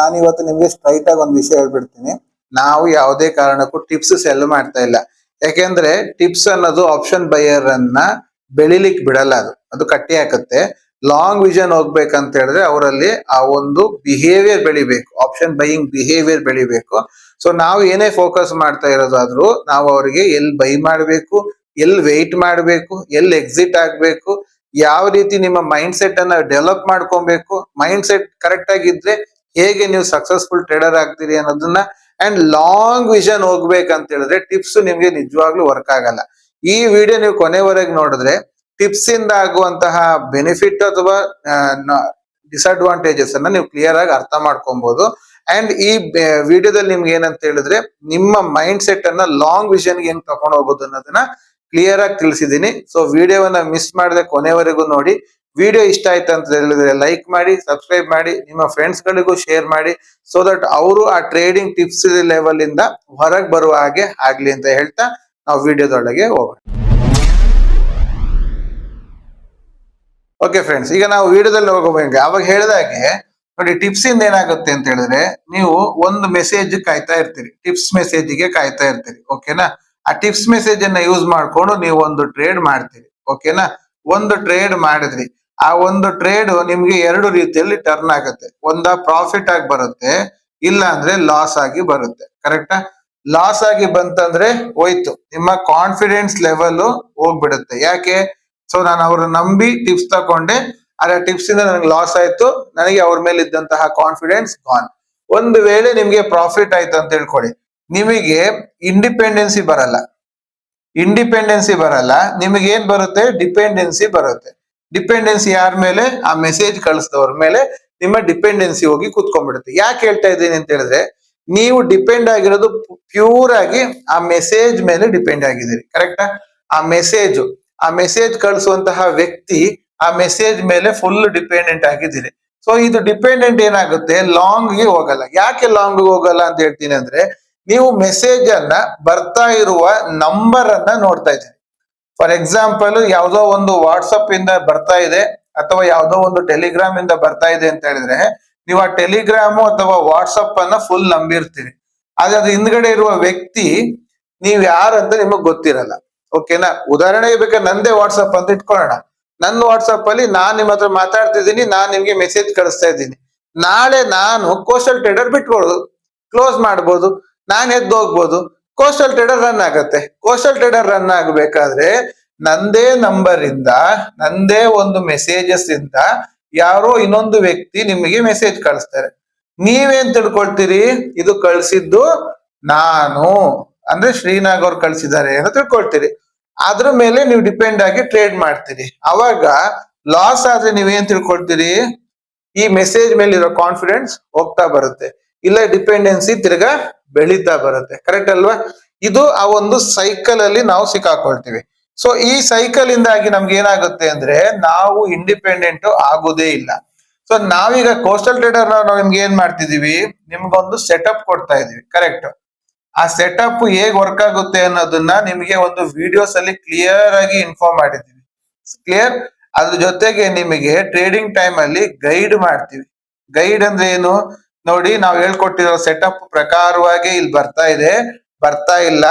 ನಾನು ಇವತ್ತು ನಿಮ್ಗೆ ಸ್ಟ್ರೈಟ್ ಆಗಿ ಒಂದು ವಿಷಯ ಹೇಳ್ಬಿಡ್ತೀನಿ. ನಾವು ಯಾವುದೇ ಕಾರಣಕ್ಕೂ ಟಿಪ್ಸ್ ಸೆಲ್ ಮಾಡ್ತಾ ಇಲ್ಲ. ಯಾಕೆಂದ್ರೆ ಟಿಪ್ಸ್ ಅನ್ನೋದು ಆಪ್ಷನ್ ಬೈಯರ್ ಅನ್ನ ಬೆಳಿಲಿಕ್ ಬಿಡಲ್ಲ ಅದು. ಅದು ಕಟ್ಟಿ ಹಾಕುತ್ತೆ. ಲಾಂಗ್ ವಿಷನ್ ಹೋಗ್ಬೇಕಂತ ಹೇಳಿದ್ರೆ ಅವರಲ್ಲಿ ಆ ಒಂದು ಬಿಹೇವಿಯರ್ ಬೆಳಿಬೇಕು. ಆಪ್ಷನ್ ಬೈಯಿಂಗ್ ಬಿಹೇವಿಯರ್ ಬೆಳಿಬೇಕು. ಸೊ ನಾವು ಏನೇ ಫೋಕಸ್ ಮಾಡ್ತಾ ಇರೋದಾದ್ರೂ ನಾವು ಅವರಿಗೆ ಎಲ್ಲಿ ಬೈ ಮಾಡಬೇಕು, ಎಲ್ಲಿ ವೆಯ್ಟ್ ಮಾಡಬೇಕು, ಎಲ್ಲಿ ಎಕ್ಸಿಟ್ ಆಗ್ಬೇಕು, ಯಾವ ರೀತಿ ನಿಮ್ಮ ಮೈಂಡ್ ಸೆಟ್ ಅನ್ನ ಡೆವಲಪ್ ಮಾಡ್ಕೊಬೇಕು ಮೈಂಡ್ ಸೆಟ್ ಕರೆಕ್ಟ್ ಆಗಿದ್ರೆ ಹೇಗೆ ನೀವು ಸಕ್ಸಸ್ಫುಲ್ ಟ್ರೇಡರ್ ಆಗ್ತೀರಿ ಅನ್ನೋದನ್ನ ಅಂಡ್ ಲಾಂಗ್ ವಿಷನ್ ಹೋಗ್ಬೇಕಂತ ಹೇಳಿದ್ರೆ ಟಿಪ್ಸ್ ನಿಮ್ಗೆ ನಿಜವಾಗ್ಲೂ ವರ್ಕ್ ಆಗಲ್ಲ. ಈ ವಿಡಿಯೋ ನೀವು ಕೊನೆವರೆಗೆ ನೋಡಿದ್ರೆ ಟಿಪ್ಸ್ ಇಂದ ಆಗುವಂತಹ ಬೆನಿಫಿಟ್ ಅಥವಾ ಡಿಸ್ಅಡ್ವಾಂಟೇಜಸ್ ಅನ್ನ ನೀವು ಕ್ಲಿಯರ್ ಆಗಿ ಅರ್ಥ ಮಾಡ್ಕೊಬಹುದು ಅಂಡ್ ಈ ವಿಡಿಯೋದಲ್ಲಿ ನಿಮ್ಗೆ ಏನಂತ ಹೇಳಿದ್ರೆ ನಿಮ್ಮ ಮೈಂಡ್ ಸೆಟ್ ಅನ್ನ ಲಾಂಗ್ ವಿಷನ್ಗೆ ಹೆಂಗ್ ತಗೊಂಡು ಹೋಗೋದು ಅನ್ನೋದನ್ನ ಕ್ಲಿಯರ್ ಆಗಿ ತಿಳಿಸಿದೀನಿ ಸೊ ವಿಡಿಯೋವನ್ನ ಮಿಸ್ ಮಾಡದೆ ಕೊನೆವರೆಗೂ ನೋಡಿ. ವಿಡಿಯೋ ಇಷ್ಟ ಆಯ್ತು ಅಂತ ಹೇಳಿದ್ರೆ ಲೈಕ್ ಮಾಡಿ ಸಬ್ಸ್ಕ್ರೈಬ್ ಮಾಡಿ, ನಿಮ್ಮ ಫ್ರೆಂಡ್ಸ್ ಗಳಿಗೂ ಶೇರ್ ಮಾಡಿ ಸೊ ದಟ್ ಅವರು ಆ ಟ್ರೇಡಿಂಗ್ ಟಿಪ್ಸ್ ಲೆವೆಲ್ ಇಂದ ಹೊರಗೆ ಬರುವ ಹಾಗೆ ಆಗ್ಲಿ ಅಂತ ಹೇಳ್ತಾ ನಾವು ವಿಡಿಯೋದೊಳಗೆ ಹೋಗೋಣ. ಓಕೆ ಫ್ರೆಂಡ್ಸ್ ಈಗ ನಾವು ವಿಡಿಯೋದಲ್ಲಿ ಹೋಗಬೇಕು ಅವಾಗ ಹೇಳಿದಾಗೆ ನೋಡಿ ಟಿಪ್ಸ್ ಇಂದ ಏನಾಗುತ್ತೆ ಅಂತ ಹೇಳಿದ್ರೆ ನೀವು ಒಂದು ಮೆಸೇಜ್ ಕಾಯ್ತಾ ಇರ್ತೀರಿ ಟಿಪ್ಸ್ ಮೆಸೇಜ್ಗೆ ಕಾಯ್ತಾ ಇರ್ತೀರಿ ಓಕೆನಾ ಆ ಟಿಪ್ಸ್ ಮೆಸೇಜ್ ಅನ್ನ ಯೂಸ್ ಮಾಡ್ಕೊಂಡು ನೀವು ಒಂದು ಟ್ರೇಡ್ ಮಾಡ್ತೀರಿ ಓಕೆನಾ ಒಂದು ಟ್ರೇಡ್ ಮಾಡಿದ್ರಿ ಆ ಒಂದು ಟ್ರೇಡ್ ನಿಮ್ಗೆ ಎರಡು ರೀತಿಯಲ್ಲಿ ಟರ್ನ್ ಆಗುತ್ತೆ. ಒಂದ ಪ್ರಾಫಿಟ್ ಆಗಿ ಬರುತ್ತೆ, ಇಲ್ಲ ಅಂದ್ರೆ ಲಾಸ್ ಆಗಿ ಬರುತ್ತೆ. ಕರೆಕ್ಟಾ ಲಾಸ್ ಆಗಿ ಬಂತಂದ್ರೆ ಹೋಯ್ತು. ನಿಮ್ಮ ಕಾನ್ಫಿಡೆನ್ಸ್ ಲೆವೆಲ್ ಹೋಗ್ಬಿಡುತ್ತೆ. ಯಾಕೆ? ಸೊ ನಾನು ಅವ್ರ ನಂಬಿ ಟಿಪ್ಸ್ ತಕೊಂಡೆ ಆದ್ರೆ ಟಿಪ್ಸ್ ಇಂದ ನನಗೆ ಲಾಸ್ ಆಯ್ತು. ನನಗೆ ಅವ್ರ ಮೇಲೆ ಇದ್ದಂತಹ ಕಾನ್ಫಿಡೆನ್ಸ್ ಗಾನ್ ಒಂದು ವೇಳೆ ನಿಮ್ಗೆ ಪ್ರಾಫಿಟ್ ಆಯ್ತು ಅಂತ ಹೇಳ್ಕೊಳ್ಳಿ ನಿಮಗೆ ಇಂಡಿಪೆಂಡೆನ್ಸಿ ಬರಲ್ಲ. ಇಂಡಿಪೆಂಡೆನ್ಸಿ ಬರಲ್ಲ. ನಿಮಗೆ ಏನ್ ಬರುತ್ತೆ? ಡಿಪೆಂಡೆನ್ಸಿ ಬರುತ್ತೆ. ಡಿಪೆಂಡೆನ್ಸಿ ಯಾರ ಮೇಲೆ? ಆ ಮೆಸೇಜ್ ಕಳಿಸಿದವ್ರ ಮೇಲೆ ನಿಮ್ಮ ಡಿಪೆಂಡೆನ್ಸಿ ಹೋಗಿ ಕೂತ್ಕೊಂಡ್ಬಿಡುತ್ತೆ. ಯಾಕೆ ಹೇಳ್ತಾ ಇದ್ದೀನಿ ಅಂತ ಹೇಳಿದ್ರೆ, ನೀವು ಡಿಪೆಂಡ್ ಆಗಿರೋದು ಪ್ಯೂರ್ ಆಗಿ ಆ ಮೆಸೇಜ್ ಮೇಲೆ ಡಿಪೆಂಡ್ ಆಗಿದ್ದೀರಿ. ಕರೆಕ್ಟಾ ಆ? ಮೆಸೇಜ್ ಆ ಮೆಸೇಜ್ ಕಳಿಸುವಂತಹ ವ್ಯಕ್ತಿ ಆ ಮೆಸೇಜ್ ಮೇಲೆ ಫುಲ್ ಡಿಪೆಂಡೆಂಟ್ ಆಗಿದ್ದೀರಿ. ಸೊ ಇದು ಡಿಪೆಂಡೆಂಟ್ ಏನಾಗುತ್ತೆ? ಲಾಂಗ್ಗೆ ಹೋಗಲ್ಲ. ಯಾಕೆ ಲಾಂಗ್ ಹೋಗಲ್ಲ ಅಂತ ಹೇಳ್ತೀನಿ ಅಂದ್ರೆ, ನೀವು ಮೆಸೇಜ್ ಅನ್ನ ಬರ್ತಾ ಇರುವ ನಂಬರ್ ಅನ್ನ ನೋಡ್ತಾ ಇದ್ದೀರಿ. ಫಾರ್ ಎಕ್ಸಾಂಪಲ್ ಯಾವುದೋ ಒಂದು ವಾಟ್ಸಪ್ ಇಂದ ಬರ್ತಾ ಇದೆ ಅಥವಾ ಯಾವುದೋ ಒಂದು ಟೆಲಿಗ್ರಾಮ್ ಇಂದ ಬರ್ತಾ ಇದೆ ಅಂತ ಹೇಳಿದ್ರೆ, ನೀವು ಆ ಟೆಲಿಗ್ರಾಮ್ ಅಥವಾ ವಾಟ್ಸಪ್ ಅನ್ನ ಫುಲ್ ನಂಬಿರ್ತೀರಿ. ಆದ್ರೆ ಅದ್ರ ಹಿಂದ್ಗಡೆ ಇರುವ ವ್ಯಕ್ತಿ, ನೀವ್ ಅಂತ ನಿಮಗೆ ಗೊತ್ತಿರಲ್ಲ. ಓಕೆನಾ ಉದಾಹರಣೆಗೆ ಬೇಕಾದ್ರೆ ನಂದೇ ವಾಟ್ಸಪ್ ಅಂತ ಇಟ್ಕೊಳ್ಳೋಣ. ನನ್ನ ವಾಟ್ಸಪ್ ಅಲ್ಲಿ ನಾನ್ ನಿಮ್ಮ ಹತ್ರ ಮಾತಾಡ್ತಿದ್ದೀನಿ, ನಾನ್ ನಿಮ್ಗೆ ಮೆಸೇಜ್ ಕಳಿಸ್ತಾ ಇದ್ದೀನಿ. ನಾಳೆ ನಾನು ಕೋಸ್ಟಲ್ ಟ್ರೇಡರ್ ಬಿಟ್ಕೊಳ್ಳೋದು ಕ್ಲೋಸ್ ಮಾಡ್ಬೋದು, ನಾನ್ ಎದ್ದು ಹೋಗ್ಬೋದು. ಕೋಸ್ಟಲ್ ಟ್ರೇಡರ್ ರನ್ ಆಗುತ್ತೆ. ಕೋಸ್ಟಲ್ ಟ್ರೇಡರ್ ರನ್ ಆಗಬೇಕಾದ್ರೆ ನಂದೇ ನಂಬರ್ ಇಂದ, ನಂದೇ ಒಂದು ಮೆಸೇಜಸ್ ಇಂದ ಯಾರೋ ಇನ್ನೊಂದು ವ್ಯಕ್ತಿ ನಿಮಗೆ ಮೆಸೇಜ್ ಕಳಿಸ್ತಾರೆ. ನೀವೇನ್ ತಿಳ್ಕೊಳ್ತೀರಿ? ಇದು ಕಳ್ಸಿದ್ದು ನಾನು. ಅಂದ್ರೆ ಶ್ರೀನಾಗ್ ಅವ್ರು ಕಳ್ಸಿದ್ದಾರೆ ಅಂತ ತಿಳ್ಕೊಳ್ತೀರಿ. ಅದ್ರ ಮೇಲೆ ನೀವು ಡಿಪೆಂಡ್ ಆಗಿ ಟ್ರೇಡ್ ಮಾಡ್ತೀರಿ. ಅವಾಗ ಲಾಸ್ ಆದ್ರೆ ನೀವೇನ್ ತಿಳ್ಕೊಳ್ತೀರಿ? ಈ ಮೆಸೇಜ್ ಮೇಲೆ ಇರೋ ಕಾನ್ಫಿಡೆನ್ಸ್ ಹೋಗ್ತಾ ಬರುತ್ತೆ. ಇಲ್ಲ ಡಿಪೆಂಡೆನ್ಸಿ ತಿರ್ಗಾ ಬೆಳೀತಾ ಬರುತ್ತೆ. ಕರೆಕ್ಟ್ ಅಲ್ವಾ? ಇದು ಆ ಒಂದು ಸೈಕಲ್ ಅಲ್ಲಿ ನಾವು ಸಿಕ್ಕಾಕೊಳ್ತೀವಿ. ಸೊ ಈ ಸೈಕಲ್ ಇಂದಾಗಿ ನಮ್ಗೆ ಏನಾಗುತ್ತೆ ಅಂದ್ರೆ ನಾವು ಇಂಡಿಪೆಂಡೆಂಟ್ ಆಗೋದೇ ಇಲ್ಲ. ಸೊ ನಾವೀಗ ಕೋಸ್ಟಲ್ ಟ್ರೇಡರ್ ನಾವು ನಿಮ್ಗೆ ಏನ್ ಮಾಡ್ತಿದೀವಿ? ನಿಮ್ಗೊಂದು ಸೆಟಪ್ ಕೊಡ್ತಾ ಇದೀವಿ. ಕರೆಕ್ಟ್ ಆ ಸೆಟಪ್ ಹೇಗ್ ವರ್ಕ್ ಆಗುತ್ತೆ ಅನ್ನೋದನ್ನ ನಿಮಗೆ ಒಂದು ವಿಡಿಯೋಸ್ ಅಲ್ಲಿ ಕ್ಲಿಯರ್ ಆಗಿ ಇನ್ಫಾರ್ಮ್ ಮಾಡಿದೀವಿ. ಕ್ಲಿಯರ್ ಅದ್ರ ಜೊತೆಗೆ ನಿಮಗೆ ಟ್ರೇಡಿಂಗ್ ಟೈಮ್ ಅಲ್ಲಿ ಗೈಡ್ ಮಾಡ್ತೀವಿ. ಗೈಡ್ ಅಂದ್ರೆ ಏನು? ನೋಡಿ, ನಾವು ಹೇಳ್ಕೊಟ್ಟಿರೋ ಸೆಟಪ್ ಪ್ರಕಾರವಾಗಿ ಇಲ್ಲಿ ಬರ್ತಾ ಇದೆ. ಬರ್ತಾ ಇಲ್ಲ,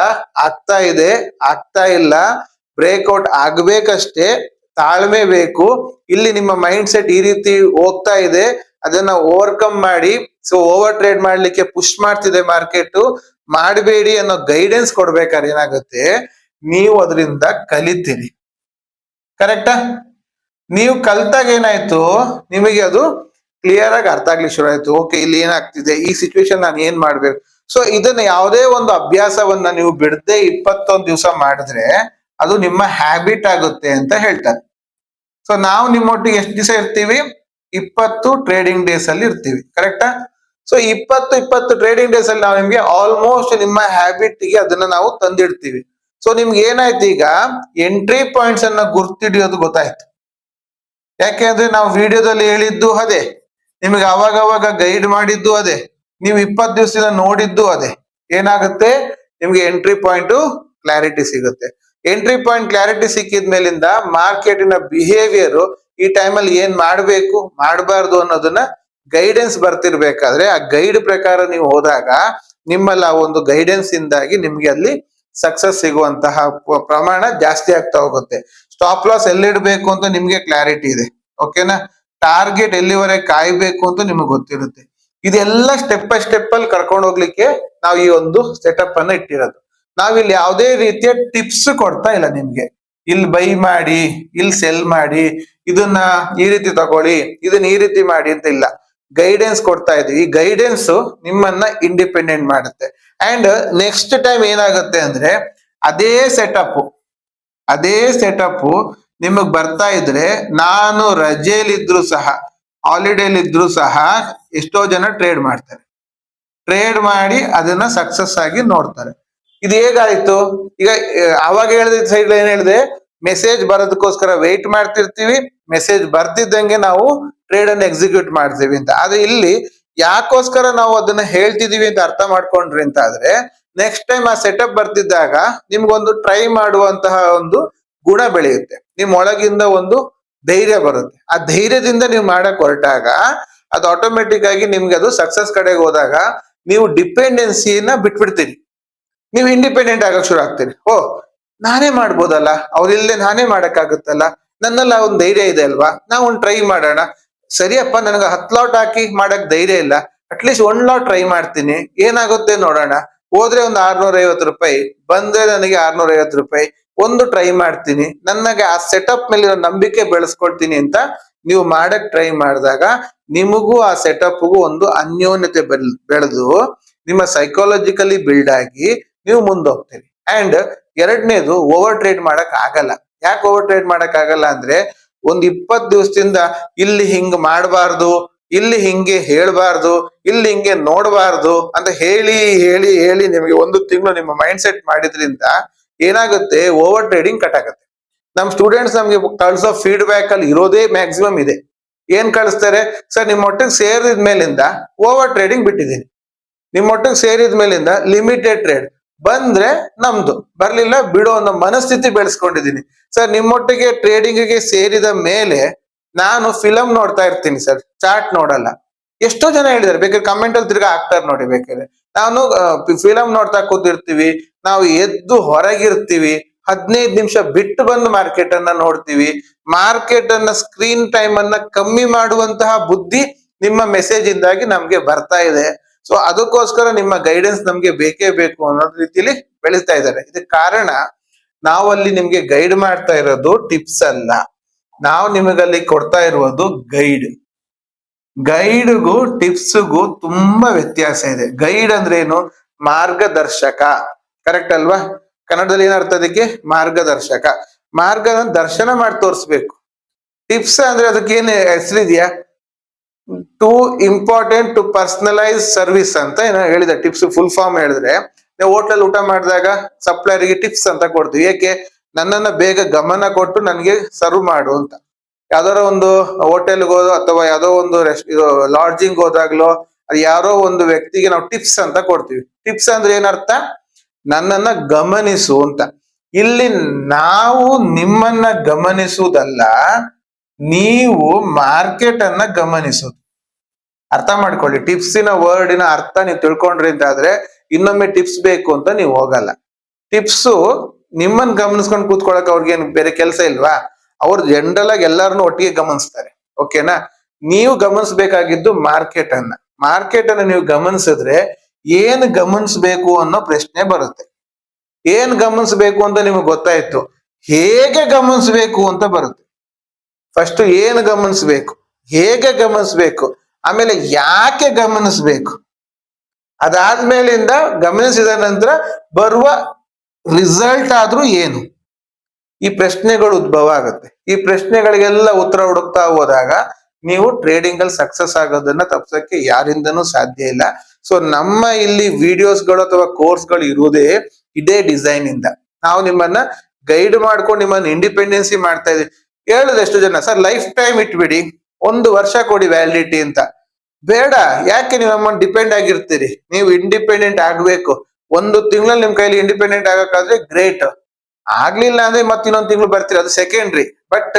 ಆಗ್ತಾ ಇದೆ, ಆಗ್ತಾ ಇಲ್ಲ. ಬ್ರೇಕ್ಔಟ್ ಆಗ್ಬೇಕಷ್ಟೇ, ತಾಳ್ಮೆ ಬೇಕು. ಇಲ್ಲಿ ನಿಮ್ಮ ಮೈಂಡ್ ಸೆಟ್ ಈ ರೀತಿ ಹೋಗ್ತಾ ಇದೆ. ಅದನ್ನ ಓವರ್ಕಮ್ ಮಾಡಿ ಸೊ ಓವರ್ ಟ್ರೇಡ್ ಮಾಡ್ಲಿಕ್ಕೆ ಪುಷ್ ಮಾಡ್ತಿದೆ ಮಾರ್ಕೆಟ್ ಮಾಡಬೇಡಿ ಅನ್ನೋ ಗೈಡೆನ್ಸ್ ಕೊಡ್ಬೇಕಾದ್ರೆ ಏನಾಗುತ್ತೆ? ನೀವು ಅದರಿಂದ ಕಲಿತೀರಿ. ಕರೆಕ್ಟಾ ನೀವು ಕಲ್ತಾಗ ಏನಾಯ್ತು? ನಿಮಗೆ ಅದು ಕ್ಲಿಯರ್ ಆಗಿ ಅರ್ಥ ಆಗ್ಲಿಕ್ಕೆ ಶುರು ಆಯ್ತು. ಓಕೆ ಇಲ್ಲಿ ಏನಾಗ್ತಿದೆ? ಈ ಸಿಚುವೇಶನ್ ನಾನು ಏನ್ ಮಾಡ್ಬೇಕು? ಸೊ ಇದನ್ನ ಯಾವುದೇ ಒಂದು ಅಭ್ಯಾಸವನ್ನ ನೀವು ಬಿಡದೆ ಇಪ್ಪತ್ತೊಂದು ದಿವಸ ಮಾಡಿದ್ರೆ ಅದು ನಿಮ್ಮ ಹ್ಯಾಬಿಟ್ ಆಗುತ್ತೆ ಅಂತ ಹೇಳ್ತಾರೆ. ಸೊ ನಾವು ನಿಮ್ಮೊಟ್ಟಿಗೆ ಎಷ್ಟು ದಿವಸ ಇರ್ತೀವಿ? ಇಪ್ಪತ್ತು ಟ್ರೇಡಿಂಗ್ ಡೇಸ್ ಅಲ್ಲಿ ಇರ್ತೀವಿ. ಕರೆಕ್ಟಾ ಸೊ ಇಪ್ಪತ್ತು ಇಪ್ಪತ್ತು ಟ್ರೇಡಿಂಗ್ ಡೇಸ್ ಅಲ್ಲಿ ನಾವು ನಿಮ್ಗೆ ಆಲ್ಮೋಸ್ಟ್ ನಿಮ್ಮ ಹ್ಯಾಬಿಟ್ಗೆ ಅದನ್ನ ನಾವು ತಂದಿಡ್ತೀವಿ. ಸೊ ನಿಮ್ಗೆ ಏನಾಯ್ತು ಈಗ? ಎಂಟ್ರಿ ಪಾಯಿಂಟ್ಸ್ ಅನ್ನ ಗುರ್ತಿಡಿಯೋದು ಗೊತ್ತಾಯ್ತು. ಯಾಕೆಂದ್ರೆ ನಾವು ವಿಡಿಯೋದಲ್ಲಿ ಹೇಳಿದ್ದು ಅದೇ. ನಿಮಗೆ ಅವಾಗ ಅವಾಗ ಗೈಡ್ ಮಾಡಿದ್ದು ಅದೇ. ನೀವು ಇಪ್ಪತ್ತು ದಿವಸದಿಂದ ನೋಡಿದ್ದು ಅದೇ. ಏನಾಗುತ್ತೆ? ನಿಮ್ಗೆ ಎಂಟ್ರಿ ಪಾಯಿಂಟ್ ಕ್ಲಾರಿಟಿ ಸಿಗುತ್ತೆ. ಎಂಟ್ರಿ ಪಾಯಿಂಟ್ ಕ್ಲಾರಿಟಿ ಸಿಕ್ಕಿದ ಮೇಲಿಂದ ಮಾರ್ಕೆಟಿನ ಬಿಹೇವಿಯರ್ ಈ ಟೈಮಲ್ಲಿ ಏನ್ ಮಾಡಬೇಕು, ಮಾಡಬಾರ್ದು ಅನ್ನೋದನ್ನ ಗೈಡೆನ್ಸ್ ಬರ್ತಿರ್ಬೇಕಾದ್ರೆ ಆ ಗೈಡ್ ಪ್ರಕಾರ ನೀವು ಹೋದಾಗ ನಿಮ್ಮಲ್ಲಿ ಆ ಒಂದು ಗೈಡೆನ್ಸ್ ಇಂದಾಗಿ ನಿಮ್ಗೆ ಅಲ್ಲಿ ಸಕ್ಸಸ್ ಸಿಗುವಂತಹ ಪ್ರಮಾಣ ಜಾಸ್ತಿ ಆಗ್ತಾ ಹೋಗುತ್ತೆ. ಸ್ಟಾಪ್ ಲಾಸ್ ಎಲ್ಲಿಡ್ಬೇಕು ಅಂತ ನಿಮ್ಗೆ ಕ್ಲಾರಿಟಿ ಇದೆ. ಓಕೆನಾ ಟಾರ್ಗೆಟ್ ಎಲ್ಲಿವರೆಗೆ ಕಾಯ್ಬೇಕು ಅಂತ ನಿಮಗೆ ಗೊತ್ತಿರುತ್ತೆ. ಇದೆಲ್ಲ ಸ್ಟೆಪ್ ಬೈ ಸ್ಟೆಪ್ ಅಲ್ಲಿ ಕರ್ಕೊಂಡು ಹೋಗ್ಲಿಕ್ಕೆ ನಾವು ಈ ಒಂದು ಸೆಟಪ್ ಅನ್ನ ಇಟ್ಟಿರೋದು. ನಾವಿಲ್ಲಿ ಯಾವುದೇ ರೀತಿಯ ಟಿಪ್ಸ್ ಕೊಡ್ತಾ ಇಲ್ಲ ನಿಮ್ಗೆ. ಇಲ್ಲಿ ಬೈ ಮಾಡಿ ಇಲ್ಲಿ ಸೆಲ್ ಮಾಡಿ, ಇದನ್ನ ಈ ರೀತಿ ತಗೊಳ್ಳಿ, ಇದನ್ನ ಈ ರೀತಿ ಮಾಡಿ ಅಂತ ಇಲ್ಲ. ಗೈಡೆನ್ಸ್ ಕೊಡ್ತಾ ಇದೀವಿ. ಈ ಗೈಡೆನ್ಸ್ ನಿಮ್ಮನ್ನ ಇಂಡಿಪೆಂಡೆಂಟ್ ಮಾಡುತ್ತೆ. ಅಂಡ್ ನೆಕ್ಸ್ಟ್ ಟೈಮ್ ಏನಾಗುತ್ತೆ ಅಂದ್ರೆ, ಅದೇ ಸೆಟಪ್ ಅದೇ ಸೆಟಪ್ ನಿಮಗ್ ಬರ್ತಾ ಇದ್ರೆ ನಾನು ರಜೆಯಲ್ಲಿದ್ರು ಸಹ, ಹಾಲಿಡೇಲಿದ್ರು ಸಹ ಎಷ್ಟೋ ಜನ ಟ್ರೇಡ್ ಮಾಡ್ತಾರೆ. ಟ್ರೇಡ್ ಮಾಡಿ ಅದನ್ನ ಸಕ್ಸಸ್ ಆಗಿ ನೋಡ್ತಾರೆ. ಇದು ಹೇಗಾಯ್ತು? ಈಗ ಅವಾಗ ಹೇಳಿದ ಸೈಡ್ ಏನ್ ಹೇಳಿದೆ ಮೆಸೇಜ್ ಬರೋದಕ್ಕೋಸ್ಕರ ವೆಯ್ಟ್ ಮಾಡ್ತಿರ್ತೀವಿ ಮೆಸೇಜ್ ಬರ್ತಿದ್ದಂಗೆ ನಾವು ಟ್ರೇಡ್ ಅನ್ನು ಎಕ್ಸಿಕ್ಯೂಟ್ ಮಾಡ್ತೀವಿ ಅಂತ. ಆದ್ರೆ ಇಲ್ಲಿ ಯಾಕೋಸ್ಕರ ನಾವು ಅದನ್ನ ಹೇಳ್ತಿದೀವಿ ಅಂತ ಅರ್ಥ ಮಾಡ್ಕೊಂಡ್ರಿ ಅಂತ ಆದ್ರೆ ನೆಕ್ಸ್ಟ್ ಟೈಮ್ ಆ ಸೆಟಪ್ ಬರ್ತಿದ್ದಾಗ ನಿಮ್ಗೊಂದು ಟ್ರೈ ಮಾಡುವಂತಹ ಒಂದು ಗುಣ ಬೆಳೆಯುತ್ತೆ. ನಿಮ್ ಒಳಗಿಂದ ಒಂದು ಧೈರ್ಯ ಬರುತ್ತೆ. ಆ ಧೈರ್ಯದಿಂದ ನೀವು ಮಾಡಕ್ ಹೊರಟಾಗ ಅದು ಆಟೋಮೆಟಿಕ್ ಆಗಿ ನಿಮ್ಗೆ ಅದು ಸಕ್ಸಸ್ ಕಡೆಗೆ ಹೋದಾಗ ನೀವು ಡಿಪೆಂಡೆನ್ಸಿನ ಬಿಟ್ಬಿಡ್ತೀರಿ. ನೀವು ಇಂಡಿಪೆಂಡೆಂಟ್ ಆಗಕ್ ಶುರು ಆಗ್ತೀರಿ. ಓ, ನಾನೇ ಮಾಡ್ಬೋದಲ್ಲ? ಅವ್ರಿಲ್ಲದೆ ನಾನೇ ಮಾಡಕ್ಕಾಗುತ್ತಲ್ಲ? ನನ್ನಲ್ಲಿ ಒಂದು ಧೈರ್ಯ ಇದೆ ಅಲ್ವಾ? ನಾವು ಒಂದ್ ಟ್ರೈ ಮಾಡೋಣ. ಸರಿಯಪ್ಪ, ನನಗೆ ಹತ್ ಲಾಟ್ ಹಾಕಿ ಮಾಡಕ್ ಧೈರ್ಯ ಇಲ್ಲ. ಅಟ್ಲೀಸ್ಟ್ ಒನ್ ಲಾಟ್ ಟ್ರೈ ಮಾಡ್ತೀನಿ. ಏನಾಗುತ್ತೆ ನೋಡೋಣ. ಹೋದ್ರೆ ಒಂದು ಆರ್ನೂರ ರೂಪಾಯಿ, ಬಂದ್ರೆ ನನಗೆ ಆರ್ನೂರ ರೂಪಾಯಿ. ಒಂದು ಟ್ರೈ ಮಾಡ್ತೀನಿ. ನನಗೆ ಆ ಸೆಟಪ್ ಮೇಲೆ ಇರೋ ನಂಬಿಕೆ ಬೆಳೆಸ್ಕೊಳ್ತೀನಿ ಅಂತ ನೀವು ಮಾಡಕ್ ಟ್ರೈ ಮಾಡಿದಾಗ ನಿಮಗೂ ಆ ಸೆಟಪ್ಗೂ ಒಂದು ಅನ್ಯೋನ್ಯತೆ ಬೆಳೆದು ನಿಮ್ಮ ಸೈಕಾಲಜಿಕಲಿ ಬಿಲ್ಡ್ ಆಗಿ ನೀವು ಮುಂದೋಗ್ತೀರಿ. ಅಂಡ್ ಎರಡನೇದು ಓವರ್ ಟ್ರೇಡ್ ಮಾಡಕ್ ಆಗಲ್ಲ. ಯಾಕೆ ಓವರ್ ಟ್ರೇಡ್ ಮಾಡಕ್ ಆಗಲ್ಲ ಅಂದ್ರೆ ಒಂದ್ ಇಪ್ಪತ್ ದಿವಸದಿಂದ ಇಲ್ಲಿ ಹಿಂಗ್ ಮಾಡಬಾರ್ದು, ಇಲ್ಲಿ ಹಿಂಗೆ ಹೇಳಬಾರ್ದು, ಇಲ್ಲಿ ಹಿಂಗೆ ನೋಡಬಾರ್ದು ಅಂತ ಹೇಳಿ ಹೇಳಿ ಹೇಳಿ ನಿಮಗೆ ಒಂದು ತಿಂಗಳು ನಿಮ್ಮ ಮೈಂಡ್ ಸೆಟ್ ಮಾಡಿದ್ರಿಂದ ಏನಾಗುತ್ತೆ? ಓವರ್ ಟ್ರೇಡಿಂಗ್ ಕಟ್ ಆಗುತ್ತೆ. ನಮ್ ಸ್ಟೂಡೆಂಟ್ಸ್ ನಮ್ಗೆ ಕಳ್ಸೋ ಫೀಡ್ಬ್ಯಾಕ್ ಅಲ್ಲಿ ಇರೋದೇ ಮ್ಯಾಕ್ಸಿಮಮ್ ಇದೆ. ಏನ್ ಕಳಿಸ್ತಾರೆ? ಸರ್ ನಿಮ್ಮ ಒಟ್ಟಿಗೆ ಸೇರಿದ ಮೇಲಿಂದ ಓವರ್ ಟ್ರೇಡಿಂಗ್ ಬಿಟ್ಟಿದ್ದೀನಿ. ನಿಮ್ಮ ಒಟ್ಟಿಗೆ ಸೇರಿದ ಮೇಲಿಂದ ಲಿಮಿಟೆಡ್ ಟ್ರೇಡ್ ಬಂದ್ರೆ ನಮ್ದು. ಬರ್ಲಿಲ್ಲ, ಬಿಡೋ ಅನ್ನೋ ಮನಸ್ಥಿತಿ ಬೆಳೆಸ್ಕೊಂಡಿದ್ದೀನಿ. ಸರ್ ನಿಮ್ಮೊಟ್ಟಿಗೆ ಟ್ರೇಡಿಂಗ್ಗೆ ಸೇರಿದ ಮೇಲೆ ನಾನು ಫಿಲಂ ನೋಡ್ತಾ ಇರ್ತೀನಿ ಸರ್ ಚಾರ್ಟ್ ನೋಡಲ್ಲ. ಎಷ್ಟೋ ಜನ ಹೇಳಿದಾರೆ ಬೇಕಾದ್ರೆ ಕಮೆಂಟ್ ಅಲ್ಲಿ ತಿರ್ಗಾ ಹಾಕ್ತಾರೆ ನೋಡಿ, ಬೇಕಾದ್ರೆ. ನಾನು ಫಿಲಂ ನೋಡ್ತಾ ಕೂತಿರ್ತೀವಿ, ನಾವು ಎದ್ದು ಹೊರಗಿರ್ತೀವಿ, ಹದಿನೈದು ನಿಮಿಷ ಬಿಟ್ಟು ಬಂದು ಮಾರ್ಕೆಟ್ ಅನ್ನ ನೋಡ್ತೀವಿ ಮಾರ್ಕೆಟ್ ಅನ್ನ ಸ್ಕ್ರೀನ್ ಟೈಮ್ ಅನ್ನ ಕಮ್ಮಿ ಮಾಡುವಂತಹ ಬುದ್ಧಿ ನಿಮ್ಮ ಮೆಸೇಜ್ ಇಂದಾಗಿ ನಮ್ಗೆ ಬರ್ತಾ ಇದೆ. ಸೊ, ಅದಕ್ಕೋಸ್ಕರ ನಿಮ್ಮ ಗೈಡೆನ್ಸ್ ನಮ್ಗೆ ಬೇಕೇ ಬೇಕು ಅನ್ನೋ ರೀತಿಲಿ ಬೆಳೀತಾ ಇದ್ದಾರೆ. ಇದಕ್ಕೆ ಕಾರಣ, ನಾವಲ್ಲಿ ನಿಮ್ಗೆ ಗೈಡ್ ಮಾಡ್ತಾ ಇರೋದು ಟಿಪ್ಸ್ ಅಲ್ಲ ನಾವು ನಿಮಗಲ್ಲಿ ಕೊಡ್ತಾ ಇರುವುದು ಗೈಡ್. ಗೈಡ್ಗೂ, ಟಿಪ್ಸ್ಗೂ ತುಂಬಾ ವ್ಯತ್ಯಾಸ ಇದೆ. ಗೈಡ್ ಅಂದ್ರೆ ಏನು? ಮಾರ್ಗದರ್ಶಕ. ಕರೆಕ್ಟ್ ಅಲ್ವಾ? ಕನ್ನಡದಲ್ಲಿ ಏನರ್ಥ ಅದಕ್ಕೆ? ಮಾರ್ಗದರ್ಶಕ. ಮಾರ್ಗದ ದರ್ಶನ ಮಾಡಿ ತೋರಿಸ್ಬೇಕು. ಟಿಪ್ಸ್ ಅಂದ್ರೆ ಅದಕ್ಕೆ ಏನು ಹೆಸರಿದೆಯಾ? Too important to personalise service ಅಂತ ಏನೋ ಹೇಳಿದೆ. ಟಿಪ್ಸ್ ಫುಲ್ ಫಾರ್ಮ್ ಹೇಳಿದ್ರೆ. ನೀವು ಹೋಟ್ಲಲ್ಲಿ ಊಟ ಮಾಡಿದಾಗ ಸಪ್ಲೈರಿಗೆ ಟಿಪ್ಸ್ ಅಂತ ಕೊಡ್ತೀವಿ. ಏಕೆ? ನನ್ನನ್ನ ಬೇಗ ಗಮನ ಕೊಟ್ಟು ನನಗೆ ಸರ್ವ್ ಮಾಡು ಅಂತ. ಯಾವ್ದಾರ ಒಂದು ಹೋಟೆಲ್ಗೆ ಹೋದೋ ಅಥವಾ ಯಾವ್ದೋ ಒಂದು ರೆಸ್ಟ್ ಲಾಡ್ಜಿಂಗ್ ಹೋದಾಗ್ಲೋ ಅದು ಯಾರೋ ಒಂದು ವ್ಯಕ್ತಿಗೆ ನಾವು ಟಿಪ್ಸ್ ಅಂತ ಕೊಡ್ತೀವಿ. ಟಿಪ್ಸ್ ಅಂದ್ರೆ ಏನರ್ಥ? ನನ್ನನ್ನ ಗಮನಿಸು ಅಂತ. ಇಲ್ಲಿ ನಾವು ನಿಮ್ಮನ್ನ ಗಮನಿಸುವುದಲ್ಲ, ನೀವು ಮಾರ್ಕೆಟ್ ಅನ್ನ ಗಮನಿಸೋದು ಅರ್ಥ ಮಾಡ್ಕೊಳ್ಳಿ ಟಿಪ್ಸಿನ ವರ್ಡಿನ ಅರ್ಥ ನೀವು ತಿಳ್ಕೊಂಡ್ರಿ ಅಂತ ಆದ್ರೆ ಇನ್ನೊಮ್ಮೆ ಟಿಪ್ಸ್ ಬೇಕು ಅಂತ ನೀವು ಹೋಗಲ್ಲ. ಟಿಪ್ಸು ನಿಮ್ಮನ್ನ ಗಮನಿಸ್ಕೊಂಡು ಕೂತ್ಕೊಳಕ್ ಏನ್ ಬೇರೆ ಕೆಲಸ ಇಲ್ವಾ? ಅವ್ರು ಜನರಲ್ ಆಗಿ ಎಲ್ಲಾರನ್ನು ಒಟ್ಟಿಗೆ ಗಮನಿಸ್ತಾರೆ. ಓಕೆನಾ ನೀವು ಗಮನಿಸ್ಬೇಕಾಗಿದ್ದು ಮಾರ್ಕೆಟ್ ಅನ್ನ. ಮಾರ್ಕೆಟ್ ಅನ್ನ ನೀವು ಗಮನಿಸಿದ್ರೆ ಏನ್ ಗಮನಿಸ್ಬೇಕು ಅನ್ನೋ ಪ್ರಶ್ನೆ ಬರುತ್ತೆ. ಏನ್ ಗಮನಿಸ್ಬೇಕು ಅಂತ ನಿಮ್ಗೆ ಗೊತ್ತಾಯ್ತು. ಹೇಗೆ ಗಮನಿಸ್ಬೇಕು ಅಂತ ಬರುತ್ತೆ. ಫಸ್ಟ್ ಏನು ಗಮನಿಸ್ಬೇಕು? ಹೇಗೆ ಗಮನಿಸ್ಬೇಕು? ಆಮೇಲೆ ಯಾಕೆ ಗಮನಿಸ್ಬೇಕು? ಅದಾದ್ಮೇಲಿಂದ ಗಮನಿಸಿದ ನಂತರ ಬರುವ ರಿಸಲ್ಟ್ ಆದ್ರೂ ಏನು? ಈ ಪ್ರಶ್ನೆಗಳು ಉದ್ಭವ ಆಗುತ್ತೆ. ಈ ಪ್ರಶ್ನೆಗಳಿಗೆಲ್ಲ ಉತ್ತರ ಹುಡುಕ್ತಾ ಹೋದಾಗ ನೀವು ಟ್ರೇಡಿಂಗ್ ಅಲ್ಲಿ ಸಕ್ಸಸ್ ಆಗೋದನ್ನ ತಪ್ಸಕ್ಕೆ ಯಾರಿಂದನೂ ಸಾಧ್ಯ ಇಲ್ಲ. ಸೊ ನಮ್ಮ ಇಲ್ಲಿ ವಿಡಿಯೋಸ್ಗಳು ಅಥವಾ ಕೋರ್ಸ್ಗಳು ಇರುವುದೇ ಇದೇ ಡಿಸೈನ್ ಇಂದ. ನಾವು ನಿಮ್ಮನ್ನ ಗೈಡ್ ಮಾಡ್ಕೊಂಡು ನಿಮ್ಮನ್ನ ಇಂಡಿಪೆಂಡೆನ್ಸಿ ಮಾಡ್ತಾ ಇದೀವಿ ಹೇಳುದು ಎಷ್ಟು ಜನ, ಸರ್ ಲೈಫ್ ಟೈಮ್ ಇಟ್ಬಿಡಿ. ಒಂದು ವರ್ಷ ಕೊಡಿ ವ್ಯಾಲಿಡಿಟಿ ಅಂತ. ಬೇಡ, ಯಾಕೆ ನೀವು ನಮ್ಮನ್ನ ಡಿಪೆಂಡ್ ಆಗಿರ್ತೀರಿ? ನೀವು ಇಂಡಿಪೆಂಡೆಂಟ್ ಆಗ್ಬೇಕು. ಒಂದು ತಿಂಗಳಲ್ಲಿ ನಿಮ್ ಕೈಲಿ ಇಂಡಿಪೆಂಡೆಂಟ್ ಆಗಕ್ಕಾದ್ರೆ ಗ್ರೇಟ್ ಆಗ್ಲಿಲ್ಲ ಅಂದ್ರೆ ಮತ್ತೆ ಇನ್ನೊಂದು ತಿಂಗಳು ಬರ್ತೀರಿ, ಅದು ಸೆಕೆಂಡ್ರಿ ಬಟ್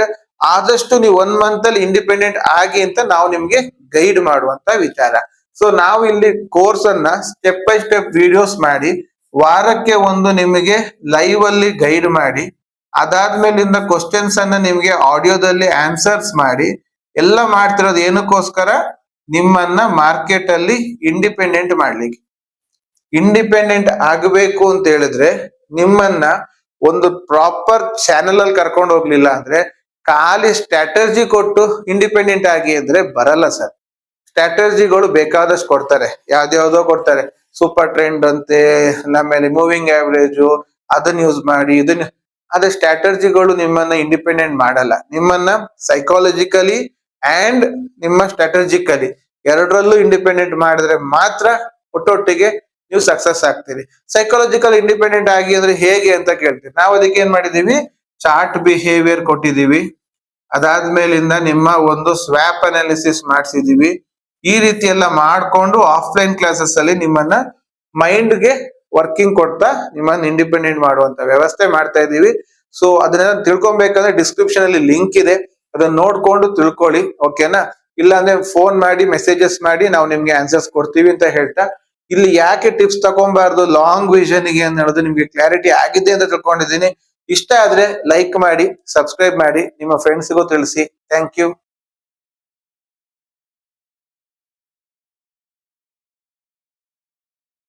ಆದಷ್ಟು ನೀವು ಒನ್ ಮಂತ್ ಅಲ್ಲಿ ಇಂಡಿಪೆಂಡೆಂಟ್ ಆಗಿ ಅಂತ ನಾವು ನಿಮ್ಗೆ ಗೈಡ್ ಮಾಡುವಂತ ವಿಚಾರ. ಸೊ ನಾವು ಇಲ್ಲಿ ಕೋರ್ಸ್ ಅನ್ನ ಸ್ಟೆಪ್ ಬೈ ಸ್ಟೆಪ್ ವಿಡಿಯೋಸ್ ಮಾಡಿ, ವಾರಕ್ಕೆ ಒಂದು ನಿಮಗೆ ಲೈವ್ ಅಲ್ಲಿ ಗೈಡ್ ಮಾಡಿ, ಅದಾದ್ಮೇಲಿಂದ ಕ್ವಶನ್ಸ್ ಅನ್ನ ನಿಮ್ಗೆ ಆಡಿಯೋದಲ್ಲಿ ಆನ್ಸರ್ಸ್ ಮಾಡಿ, ಎಲ್ಲ ಮಾಡ್ತಿರೋದು ಏನಕ್ಕೋಸ್ಕರ? ನಿಮ್ಮನ್ನ ಮಾರ್ಕೆಟ್ ಅಲ್ಲಿ ಇಂಡಿಪೆಂಡೆಂಟ್ ಮಾಡ್ಲಿಕ್ಕೆ. ಇಂಡಿಪೆಂಡೆಂಟ್ ಆಗಬೇಕು ಅಂತ ಹೇಳಿದ್ರೆ ನಿಮ್ಮನ್ನ ಒಂದು ಪ್ರಾಪರ್ ಚಾನೆಲ್ ಅಲ್ಲಿ ಕರ್ಕೊಂಡು ಹೋಗ್ಲಿಲ್ಲ ಅಂದ್ರೆ ಖಾಲಿ ಸ್ಟ್ರಾಟಜಿ ಕೊಟ್ಟು ಇಂಡಿಪೆಂಡೆಂಟ್ ಆಗಿ ಅಂದ್ರೆ ಬರಲ್ಲ ಸರ್ ಸ್ಟ್ರಾಟಜಿಗಳು ಬೇಕಾದಷ್ಟು ಕೊಡ್ತಾರೆ. ಯಾವ್ದ್ಯಾವ್ದೋ ಕೊಡ್ತಾರೆ. ಸೂಪರ್ ಟ್ರೆಂಡ್ ಅಂತೆ ಆಮೇಲೆ ಮೂವಿಂಗ್ ಆವ್ರೇಜು ಅದನ್ನ ಯೂಸ್ ಮಾಡಿ ಇದನ್ನ ಅದೇ ಸ್ಟ್ರಾಟಜಿಗಳು ನಿಮ್ಮನ್ನ ಇಂಡಿಪೆಂಡೆಂಟ್ ಮಾಡಲ್ಲ. ನಿಮ್ಮನ್ನ ಸೈಕಾಲಜಿಕಲಿ ಅಂಡ್ ನಿಮ್ಮ ಸ್ಟ್ರಾಟಜಿಕಲಿ ಎರಡರಲ್ಲೂ ಇಂಡಿಪೆಂಡೆಂಟ್ ಮಾಡಿದ್ರೆ ಮಾತ್ರ ಒಟ್ಟೊಟ್ಟಿಗೆ ನೀವು ಸಕ್ಸಸ್ ಆಗ್ತೀರಿ. ಸೈಕಾಲಜಿಕಲ್ ಇಂಡಿಪೆಂಡೆಂಟ್ ಆಗಿ ಅಂದ್ರೆ ಹೇಗೆ ಅಂತ ಕೇಳ್ತೀವಿ ನಾವು ಅದಕ್ಕೆ ಏನ್ ಮಾಡಿದೀವಿ? Chart behaviour ಕೊಟ್ಟಿದೀವಿ. ಅದಾದ್ಮೇಲಿಂದ ನಿಮ್ಮ ಒಂದು ಸ್ವ್ಯಾಪ್ ಅನಾಲಿಸಿಸ್ ಮಾಡಿಸಿದೀವಿ. ಈ ರೀತಿ ಎಲ್ಲ ಮಾಡ್ಕೊಂಡು ಆಫ್ಲೈನ್ ಕ್ಲಾಸಸ್ ಅಲ್ಲಿ ನಿಮ್ಮನ್ನ ಮೈಂಡ್ಗೆ ವರ್ಕಿಂಗ್ ಕೊಡ್ತಾ ನಿಮ್ಮನ್ನ ಇಂಡಿಪೆಂಡೆಂಟ್ ಮಾಡುವಂತ ವ್ಯವಸ್ಥೆ ಮಾಡ್ತಾ ಇದೀವಿ. ಸೊ ಅದನ್ನ ತಿಳ್ಕೊಬೇಕಂದ್ರೆ ಡಿಸ್ಕ್ರಿಪ್ಷನ್ ಅಲ್ಲಿ ಲಿಂಕ್ ಇದೆ. ಅದನ್ನ ನೋಡ್ಕೊಂಡು ತಿಳ್ಕೊಳ್ಳಿ. ಓಕೆನಾ ಇಲ್ಲಾಂದ್ರೆ ಫೋನ್ ಮಾಡಿ ಮೆಸೇಜಸ್ ಮಾಡಿ ನಾವು ನಿಮ್ಗೆ ಆನ್ಸರ್ಸ್ ಕೊಡ್ತೀವಿ ಅಂತ ಹೇಳ್ತಾ ಇಲ್ಲಿ ಯಾಕೆ ಟಿಪ್ಸ್ ತಗೊಂಬಾರ್ದು? ಲಾಂಗ್ ವಿಷನ್ಗೆ ಹೇಳೋದು ನಿಮ್ಗೆ ಕ್ಲಾರಿಟಿ ಆಗಿದೆ ಅಂತ ತಿಳ್ಕೊಂಡಿದ್ದೀನಿ. ಇಷ್ಟ ಆದ್ರೆ ಲೈಕ್ ಮಾಡಿ ಸಬ್ಸ್ಕ್ರೈಬ್ ಮಾಡಿ, ನಿಮ್ಮ ಫ್ರೆಂಡ್ಸ್ಗೂ ತಿಳಿಸಿ. Thank you